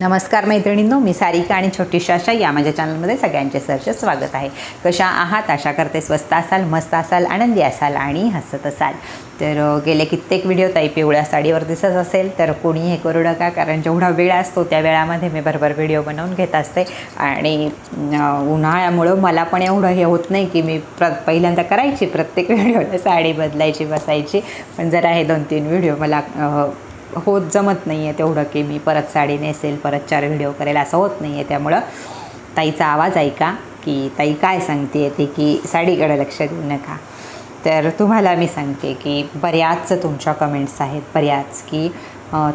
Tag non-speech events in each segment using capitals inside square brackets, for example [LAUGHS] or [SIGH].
नमस्कार मैत्रिणींनो मी सारिका आणि छोटी शाशा या माझ्या चॅनलमध्ये सगळ्यांचे सरचे स्वागत आहे. कशा आहात? आशा करते स्वस्त असाल मस्त असाल आनंदी असाल आणि हसत असाल. तर गेले कित्येक व्हिडिओ ताई पिवळ्या साडीवर दिसत असेल तर कोणी हे करू नका कारण जेवढा वेळ असतो त्या वेळामध्ये मी भरभर व्हिडिओ बनवून घेत असते. आणि उन्हाळ्यामुळं मला पण एवढं हे होत नाही की मी प्र पहिल्यांदा करायची प्रत्येक [LAUGHS] व्हिडिओला साडी बदलायची बसायची. पण जरा हे दोन तीन व्हिडिओ मला होत जमत नाही आहे तेवढं की मी परत साडी नेसेल परत चार व्हिडिओ करेल असं होत नाही आहे त्यामुळं. ताईचा आवाज ऐका की ताई काय सांगते ते की साडीकडे लक्ष देऊ नका. तर तुम्हाला मी सांगते की बऱ्याच तुमच्या कमेंट्स आहेत बऱ्याच की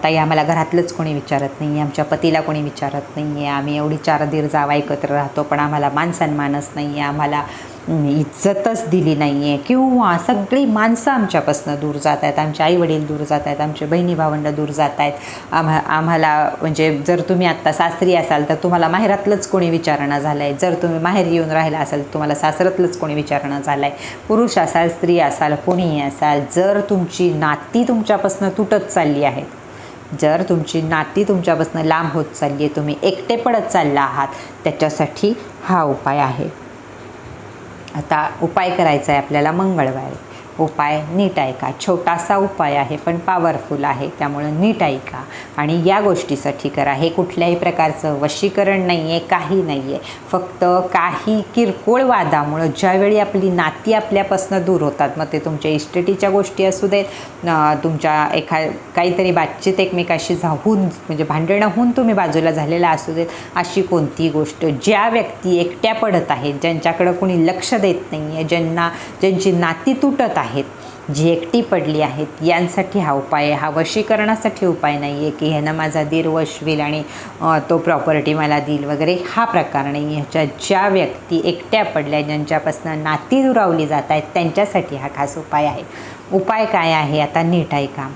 ताई आम्हाला घरातलंच कोणी विचारत नाही आहे आमच्या पतीला कोणी विचारत नाही आहे आम्ही एवढी चार दीर जावा एकत्र राहतो पण आम्हाला मानसन्मानच नाही आहे आम्हाला इज्जतच दिली नाही आहे किंवा सगळी माणसं आमच्यापासून दूर जात आहेत आमचे आईवडील दूर जात आहेत आमचे बहिणी भावंड दूर जात आहेत. आम्हा आम्हाला म्हणजे जर तुम्ही आत्ता सासरी असाल तर तुम्हाला माहेरातलंच कोणी विचारणं झालं आहे जर तुम्ही माहेर येऊन राहिला असाल तर तुम्हाला सासरातलंच कोणी विचारणं झालं आहे पुरुष असाल स्त्री असाल कोणीही असाल जर तुमची नाती तुमच्यापासून तुटत चालली आहेत जर तुमची नाती तुमच्यापासून लांब होत चालली आहे तुम्ही एकटे पडत चालला आहात त्याच्यासाठी हा उपाय आहे. आता उपाय करायचा आहे आपल्याला मंगळवारी. उपाय नीट ऐका. छोटासा उपाय आहे पण पॉवरफुल आहे. त्यामुळं नीट ऐका. आणि या गोष्टीसाठी करा. हे कुठल्याही प्रकारचं वशीकरण नाही आहे काही नाही आहे फक्त काही किरकोळ वादामुळं ज्यावेळी आपली नाती आपल्यापासून दूर होतात मग ते तुमच्या इस्टेटीच्या गोष्टी असू देत तुमच्या एखा काहीतरी बातचीत एकमेकाशी जाऊन म्हणजे भांडणं होऊन तुम्ही बाजूला झालेला असू देत अशी कोणती गोष्ट. ज्या व्यक्ती एकट्या पडत आहेत ज्यांच्याकडं कोणी लक्ष देत नाही आहे ज्यांना ज्यांची नाती तुटत आहेत. जी एकटी पडली आहेत यांसाठी हा उपाय हा वशीकरणासाठी उपाय नाही आहे की ह्यानं माझा दीर वशवील आणि तो प्रॉपर्टी मला देईल वगैरे. हा प्रकार नाही. ह्याच्या ज्या व्यक्ती एकट्या पडल्या ज्यांच्यापासून नाती दुरावली जात आहेत त्यांच्यासाठी हा खास उपाय आहे. उपाय काय आहे? आता नीट ऐका.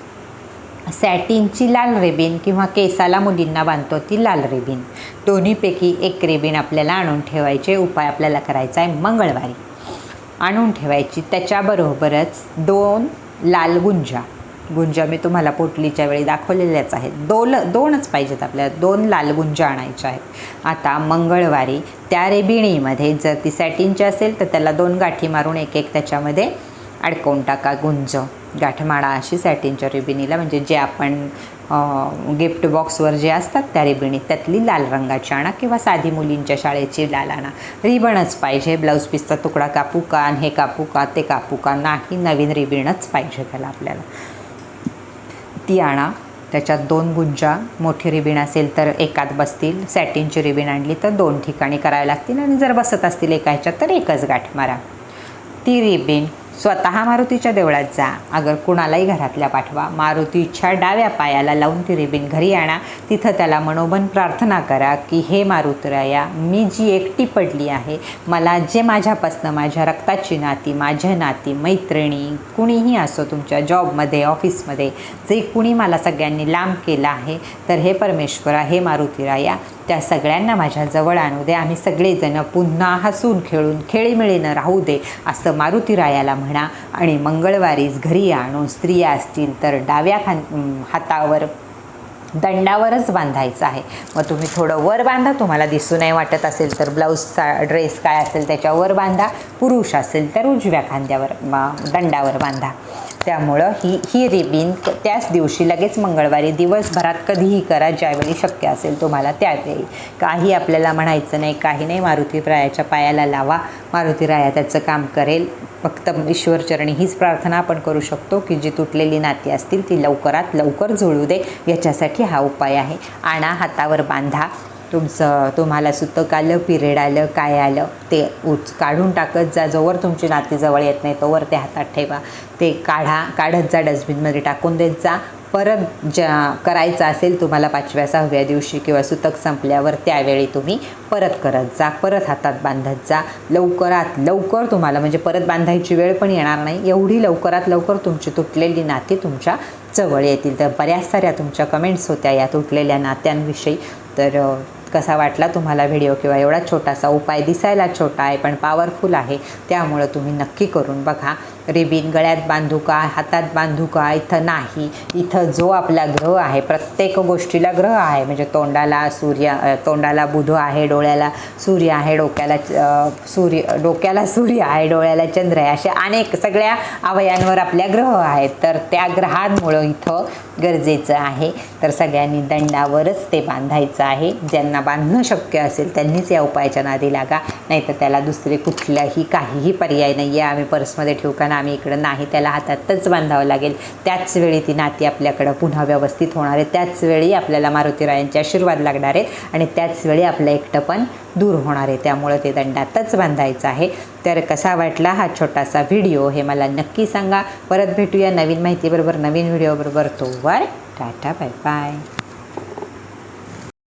सॅटिनची लाल रेबीन किंवा केसाला मुलींना बांधतो ती लाल रेबीन. दोन्हीपैकी एक रेबीन आपल्याला आणून ठेवायचे उपाय आपल्याला करायचा आहे मंगळवारी. आणून ठेवायची. त्याच्याबरोबरच दोन लाल गुंजा. गुंजा मी तुम्हाला पोटलीच्या वेळी दाखवलेल्याच आहेत. दोन दोनच पाहिजेत आपल्याला. दोन लाल गुंजा आणायच्या आहेत. आता मंगळवारी त्या रेबिणीमध्ये जर ती सॅटिनची असेल तर त्याला दोन गाठी मारून एक एक त्याच्यामध्ये अडकवून टाका गुंज. गाठमाळा अशी सॅटिनच्या रिबिनीला म्हणजे जे आपण गिफ्ट बॉक्सवर जे असतात त्या रिबिणी त्यातली लाल रंगाची आणा किंवा साधी मुलींच्या शाळेची लाल आणा. रिबणच पाहिजे ब्लाऊज पीसचा तुकडा कापू का आणि हे कापू का ते कापू का नाही नवीन रिबिणच पाहिजे त्याला आपल्याला. ती आणा. त्याच्यात दोन गुंजा मोठी रिबीण असेल तर एकात बसतील सॅटिनची रिबीण आणली तर दोन ठिकाणी करावी लागतील आणि जर बसत असतील एका ह्याच्यात तर एकच गाठ मारा ती रिबीण स्वतः मारुतीच्या देवळात जा. अगर कुणालाही घरातल्या पाठवा. मारुतीच्या डाव्या पायाला लावून ती रिबीन घरी आणा. तिथं त्याला मनोबन प्रार्थना करा की हे मारुतराया मी जी एकटी पडली आहे मला जे माझ्यापासनं माझ्या रक्ताची नाती माझ्या नाती मैत्रिणी कुणीही असो तुमच्या जॉबमध्ये ऑफिसमध्ये जे कुणी मला सगळ्यांनी लांब केलं आहे तर हे परमेश्वरा हे मारुतीराया त्या सगळ्यांना माझ्या जवळ आणू दे. आम्ही सगळेजण पुन्हा हसून खेळून खेळीमिळीनं राहू दे असं मारुतीरायाला म्हणा. आणि मंगळवारीच घरी आणून स्त्रिया असतील तर डाव्या खान हातावर दंडावरच बांधायचं आहे. मग तुम्ही थोडं वर बांधा. तुम्हाला दिसू नाही वाटत असेल तर ब्लाऊजचा ड्रेस काय असेल त्याच्यावर बांधा. पुरुष असेल तर उजव्या खांद्यावर दंडावर बांधा. त्यामुळं ही ही रिबीन त्याच दिवशी लगेच मंगळवारी दिवसभरात कधीही करा ज्यावेळी शक्य असेल तुम्हाला त्यावेळी. काही आपल्याला म्हणायचं नाही काही नाही मारुतीरायाच्या पायाला लावा. मारुतीराया त्याचं काम करेल. फक्त ईश्वरचरणी हीच प्रार्थना आपण करू शकतो की जी तुटलेली नाती असतील ती लवकरात लवकर जुळू दे. याच्यासाठी हा उपाय आहे. आणा हातावर बांधा. तुमचं तुम्हाला सुतक आलं पिरियड आलं काय आलं ते उच काढून टाकत जा जोवर तुमची नाती जवळ येत नाही तोवर ते हातात ठेवा. ते काढा काढत जा डस्टबिनमध्ये टाकून देत जा. परत ज्या करायचं असेल तुम्हाला पाचव्या सहाव्या दिवशी किंवा सुतक संपल्यावर त्यावेळी तुम्ही परत करत जा परत हातात बांधत जा. लवकरात लवकर तुम्हाला म्हणजे परत बांधायची वेळ पण येणार नाही. एवढी लवकरात लवकर तुमची तुटलेली नाती तुमच्या जवळ येतील. तर बऱ्याच साऱ्या तुमच्या कमेंट्स होत्या या तुटलेल्या नात्यांविषयी. तर कसा वाटला तुम्हाला व्हिडिओ किंवा एवढा छोटासा उपाय दिसायला छोटा आहे पण पॉवरफुल आहे त्यामुळं तुम्ही नक्की करून बघा. रिबीन गळ्यात बांधू का हातात बांधू का इथं नाही. इथं जो आपला ग्रह आहे प्रत्येक गोष्टीला ग्रह आहे. म्हणजे तोंडाला सूर्य तोंडाला बुध आहे डोळ्याला सूर्य आहे डोक्याला सूर्य डोक्याला सूर्य आहे डोळ्याला चंद्र आहे अशा अनेक सगळ्या अवयांवर आपल्या ग्रह आहेत. तर त्या ग्रहांमुळं इथं गरजेचं आहे. तर सगळ्यांनी दंडावरच ते बांधायचं आहे. ज्यांना बांधणं शक्य असेल त्यांनीच या उपायाच्या नादी लागा. नाही तर त्याला दुसरे कुठलाही काहीही पर्याय नाही आहे आम्ही पर्समध्ये ठेवू आम्ही इकडं नाही. त्याला हातातच बांधावं लागेल. त्याच वेळी ती नाती आपल्याकडं पुन्हा व्यवस्थित होणार आहे. त्याच वेळी आपल्याला मारुतीरायांचे आशीर्वाद लागणार आहेत आणि त्याच वेळी आपलं एकटं पण दूर होणार आहे. त्यामुळं ते दंडातच बांधायचं आहे. तर कसा वाटला हा छोटासा व्हिडिओ हे मला नक्की सांगा. परत भेटूया नवीन माहितीबरोबर नवीन व्हिडिओबरोबर. तोवर टाटा बाय बाय